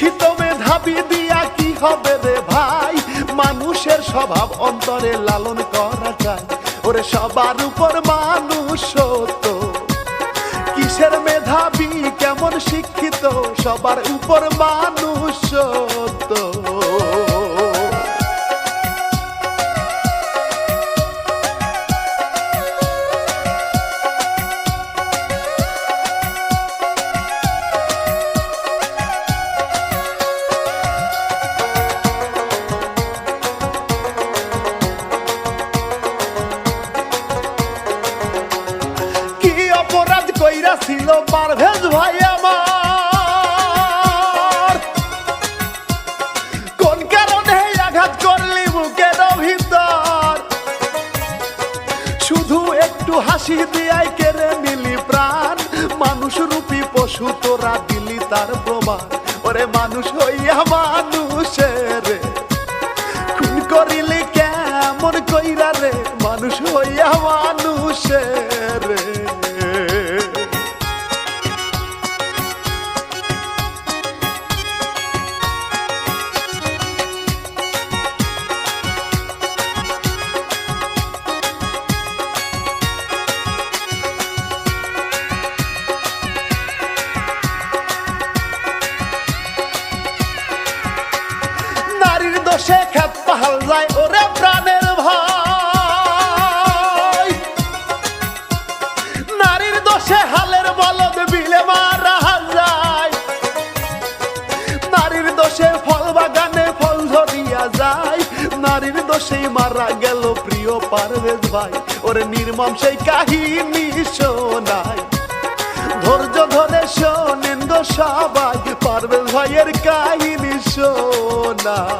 শিক্ষিত মেধাবি দিয়া কি হবে রে ভাই? মানুষের স্বভাব অন্তরে লালন করা যায় ওরে সবার উপর মানুষ সত্য। কিসের মেধাবি, কেমন শিক্ষিত? সবার উপর মানুষ ছিল পারভেজ ভাই আমার। কোন কারণে আঘাত করলি বুকের ভিতর শুধু একটু হাসি দিয়াই কেড়ে নিলি প্রাণ। মানুষ রূপী পশু তোরা দিলি তার প্রমাণ। ওরে মানুষ হইয়া মানুষের শোনায়। ধৈর্য ধরে শোনেন সবাই পারবে ভাইয়ের কাহিনী শোনায়।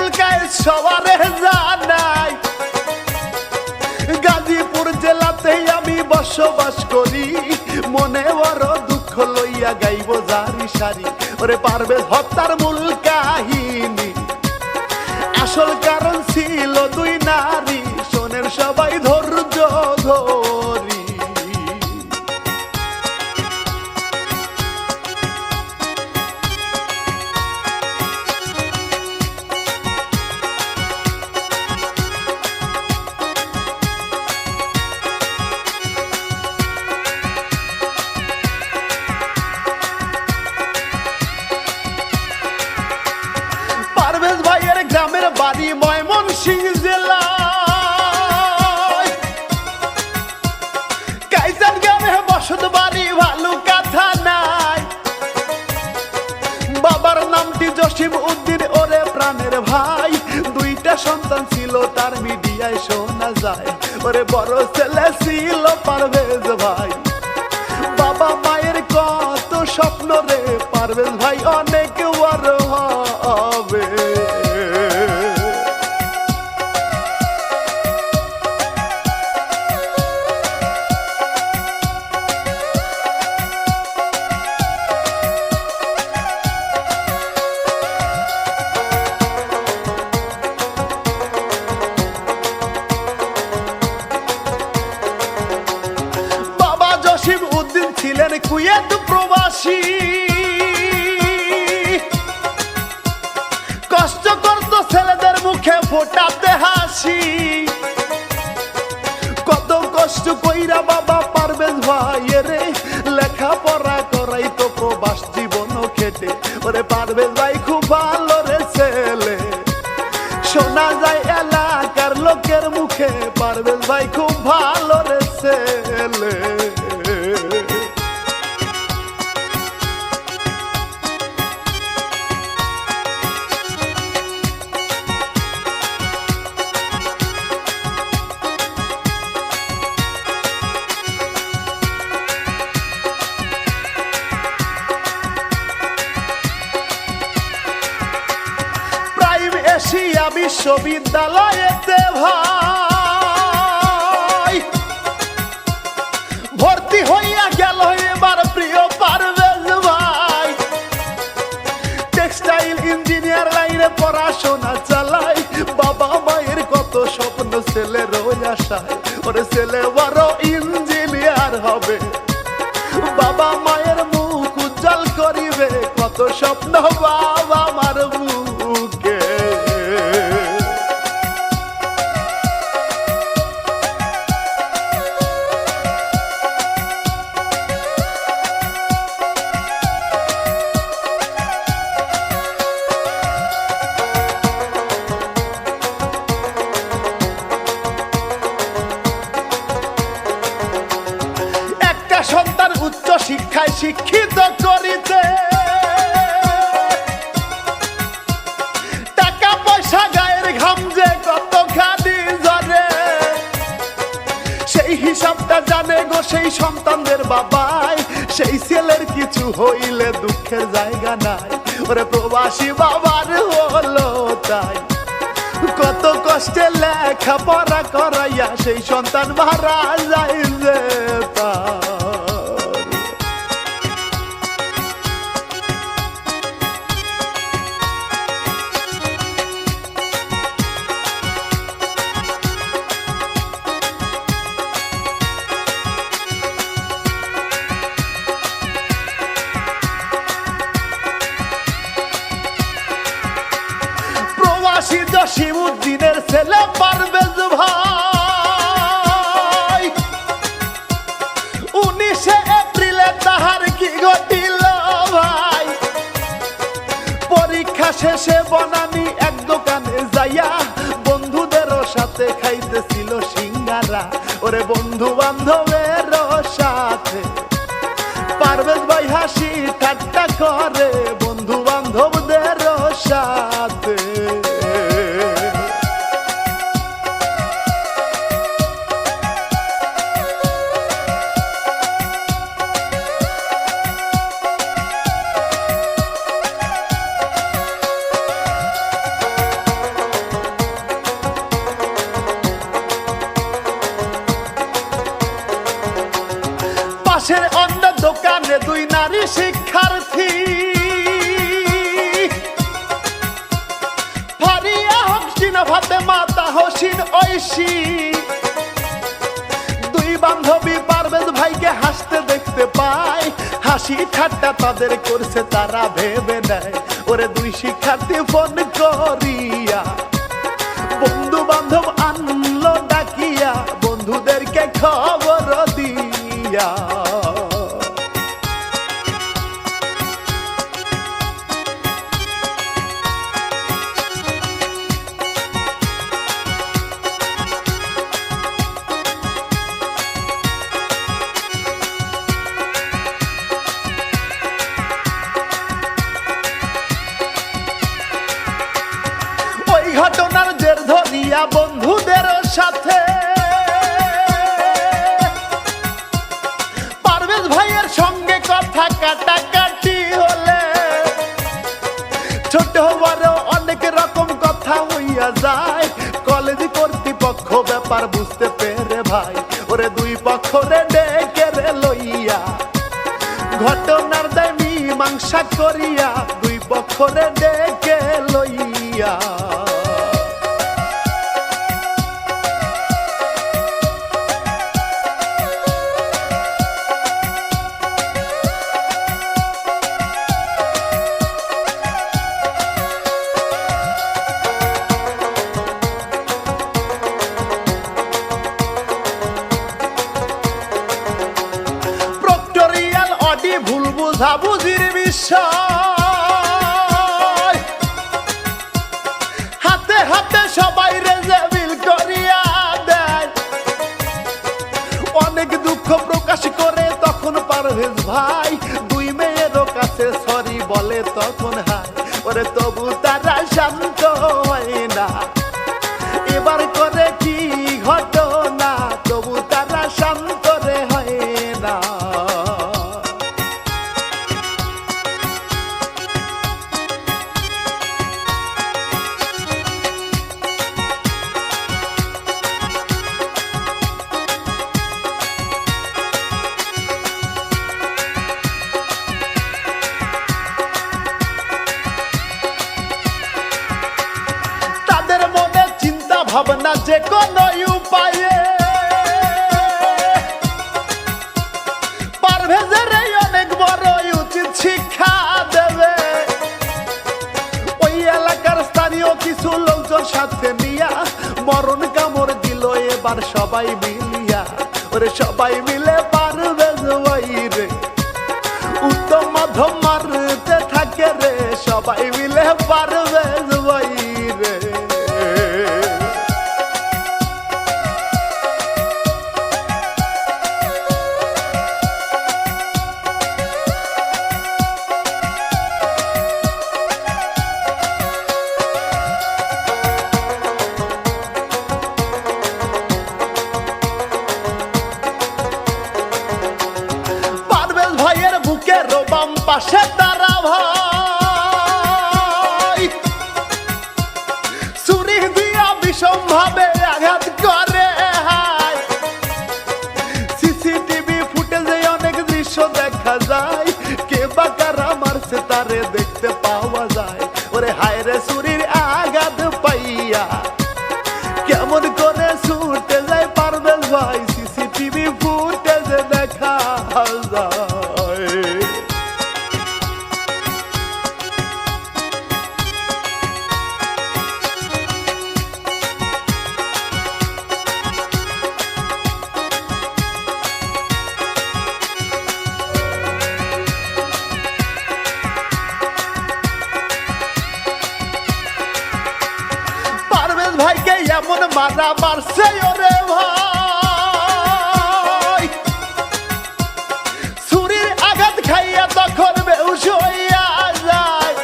ইমরুল সবারে জানাই। গাজীপুর জেলাতেই আমি বসবাস করি। মনে বড় দুঃখ লইয়া গাইব জারি সারি। ওরে পারবে হত্যার মূল কাহিনী। আসল কারণ যায়। ওরে বড় ছেলে ছিল পারভেজ ভাই। বাবা মায়ের কত স্বপ্ন রে লেখাপড়া করাই তো প্রবাস জীবন খেটে। ওরে পারবেন ভাই খুব ভালো রে ছেলে। শোনা যায় এলাকার লোকের মুখে পারবেন ভাই খুব বিশ্ববিদ্যালয়েতে ভাই। ভর্তি হইয়া গেল এবার প্রিয় পারভেজ ভাই। টেক্সটাইল ইঞ্জিনিয়ার লাইনে পড়াশোনা চালাই। বাবা মায়ের কত স্বপ্ন, ছেলে রোজ আশায়। ওরে ছেলে বড় ইঞ্জিনিয়ার হবে। বাবা মায়ের মুখ উজ্জ্বল করিবে, কত স্বপ্ন বাবা শিক্ষিত করিতে টাকা পয়সা গায়ের ঘাম যে কত খালি জরে সেই হিসাবটা জানে গো সেই সন্তানদের বাবাই। সেই ছেলের কিছু হইলে দুঃখের জায়গা নাই। ওরে প্রবাসী বাবার হলো তাই। কত কষ্টে লেখা পড়া করাইয়া সেই সন্তান মারা যায় শেষে বনানি এক দোকানে যাইয়া বন্ধুদেরও সাথে খাইতেছিল সিঙ্গারা। ওরে বন্ধু বান্ধবের সাথে। পারভেজ ভাই হাসি ঠাট্টা করে, বন্ধু পাশের অন্য দোকানে দুই নারী শিক্ষার্থী। ফারিয়া হসিন ভাতে মাতা হসিন ঐশী। দুই বান্ধবী পারভেজ ভাইকে হাসতে দেখতে পায়। হাসি ঠাট্টা তাদের করছে, তারা ভেবে নেয়। ওরে দুই শিক্ষার্থী ফোন করিয়া। পেরে ভাই, ওরে দুই পক্ষ রে ডেকে রে লইয়া। ঘটনার দেয় মীমাংসা করিয়া দুই পক্ষ রে ডেকে লইয়া। বুঝাবুঝির বিষয়। হাতে হাতে সবাই রেজেবিল করিয়া দেয়। অনেক দুঃখ প্রকাশ করে তখন পারভেজ ভাই, দুই মেয়েরও কাছে সরি বলে তখন হাই ওরে তবু তারা শান্ত হয় না। না যে কোনো উপায়ে। ওই মরণ কামড় দিল, এবার সবাই মিলিয়া। ওরে সবাই মিলে পারবে রে। উত্তম মাধ্যম মারতে থাকে রে, সবাই মিলে পারবে রে ভাইকে এমন মারা মারছে, ওরে ভাই। আঘাত খাইয়া তখন বেউস হইয়া যায়।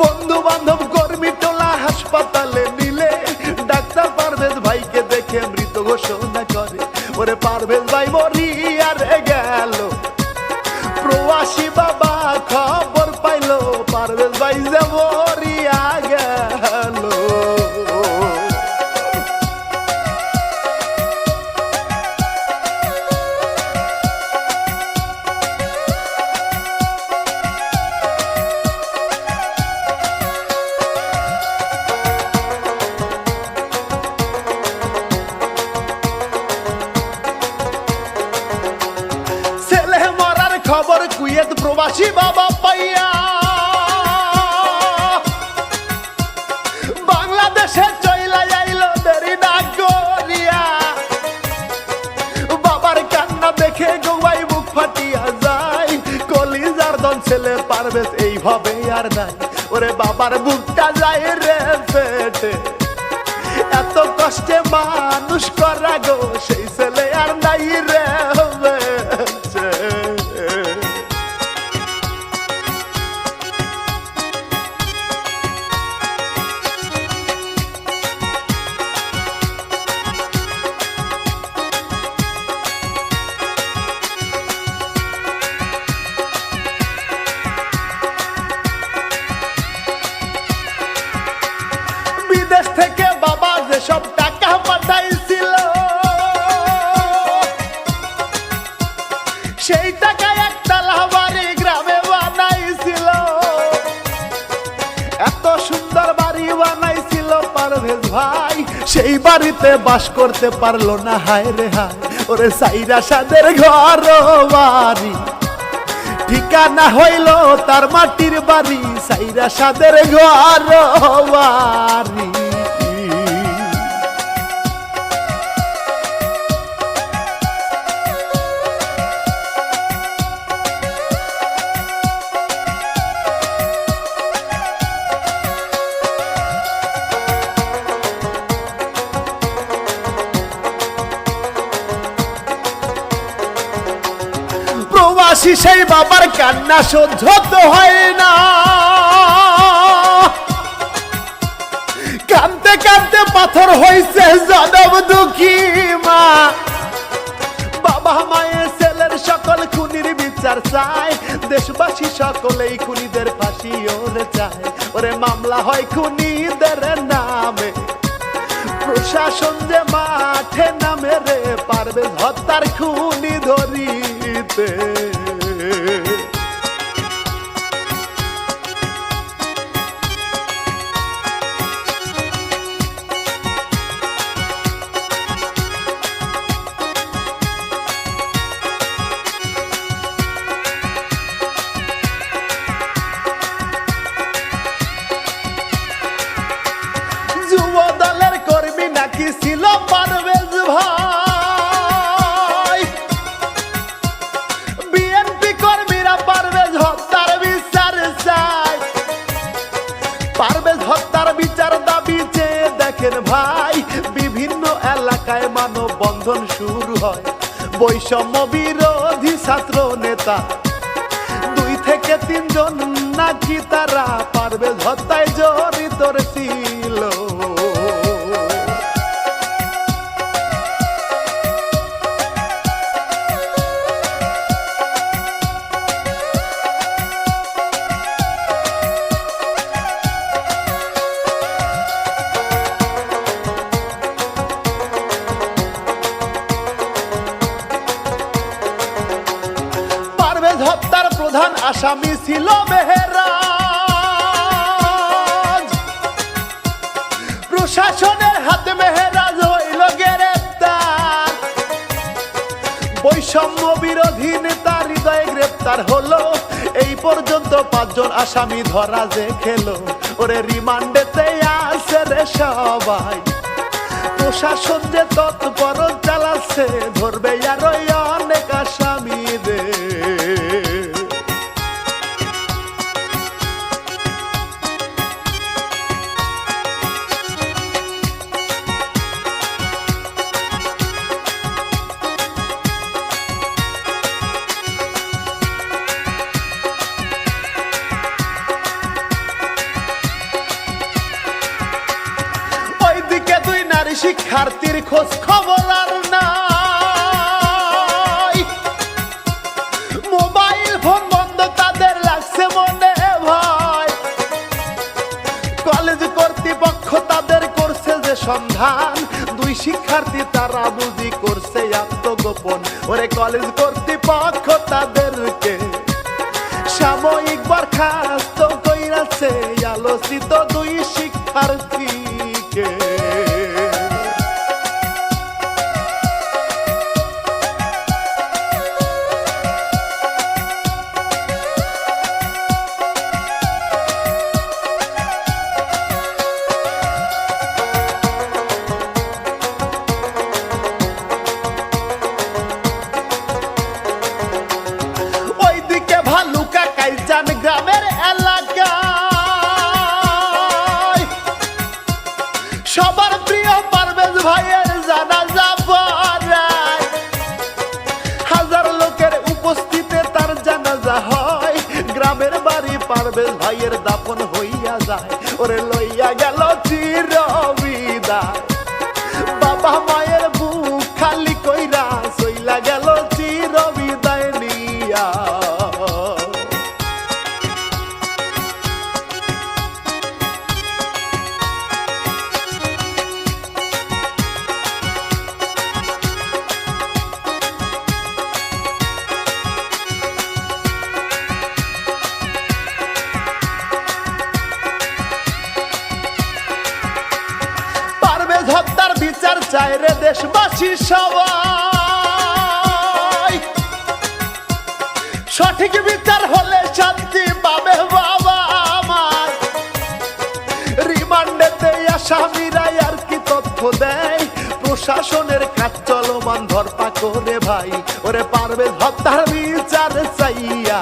বন্ধু বান্ধব কর্মী টোলা হাসপাতালে নিলে ডাক্তার পারভেজ ভাইকে দেখে মৃত ঘোষণা করে, ওরে পারভেজ ভাই মরিয়া রে গেল। প্রবাসী বাবা খবর পেটে এত কষ্টে মানুষ করা গো সেই সেই একটা গ্রামে বানাইছিল। এত সুন্দর বাড়ি বানাইছিল পারভেজ ভাই। সেই বাড়িতে বাস করতে পারল না, হায় রে হায়। ওরে সাইরা সাদের ঘর বাড়ি। ঠিকানা হইল তার মাটির বাড়ি, সাইরা সাদের ঘর বাড়ি। প্রবাসী সেই বাবার কান্না সহ্য তো হয় না। কানতে কানতে পাথর হয়েছে জনম দুঃখী মা। বাবা মায়ের ছেলের সকল খুনির বিচার চায়। দেশবাসী সকলেই খুনিদের ফাঁসি ওরে চায়। ওরে মামলা হয় খুনিদের নামে। প্রশাসন যে মাঠে নামে রে, পারবে হত্যার খুনি ধরিতে। এলাকায় মানব বন্ধন শুরু হয়। বৈষম্য বিরোধী ছাত্র নেতা, দুই থেকে তিনজন নাকি তারা পারবে হত্যায় জড়িত ছিল। আসামি ছিল মেহেরাজ। প্রশাসনের হাতে মেহেরাজ হইল গ্রেপ্তার। বৈষম্য বিরোধী নেতা হৃদয়ে গ্রেপ্তার হলো। এই পর্যন্ত পাঁচজন আসামি ধরা যে খেলো। ওরে রিমান্ডেতে আছে রে সবাই। প্রশাসন যে তৎপর চালাচ্ছে, ধরবে আরও খোঁজ খবর আর নাই। মোবাইল ফোন বন্ধ, তাদের লাগছে মনে ভয়। কলেজ কর্তৃপক্ষ তাদের করছে যে সন্ধান। দুই শিক্ষার্থী তারা বুঝি করছে আত্মগোপন। ওরে কলেজ কর্তৃপক্ষ তাদেরকে সাময়িক বরখাস্ত কইরাছে, আলোচিত ভাইয়ের দাপন হইয়া যায় ওরে লইয়া গেল চির বিদায় চায় রে দেশবাসী সবাই। সঠিক বিচার হলে শান্তি পাবে বাবা আমার। রিমান্ডেতে আসামিরা আর কি তথ্য দেয়? প্রশাসনের কাজ চলমান ধরপা করে ভাই। ওরে পারবে হত্যার বিচার চাইয়া।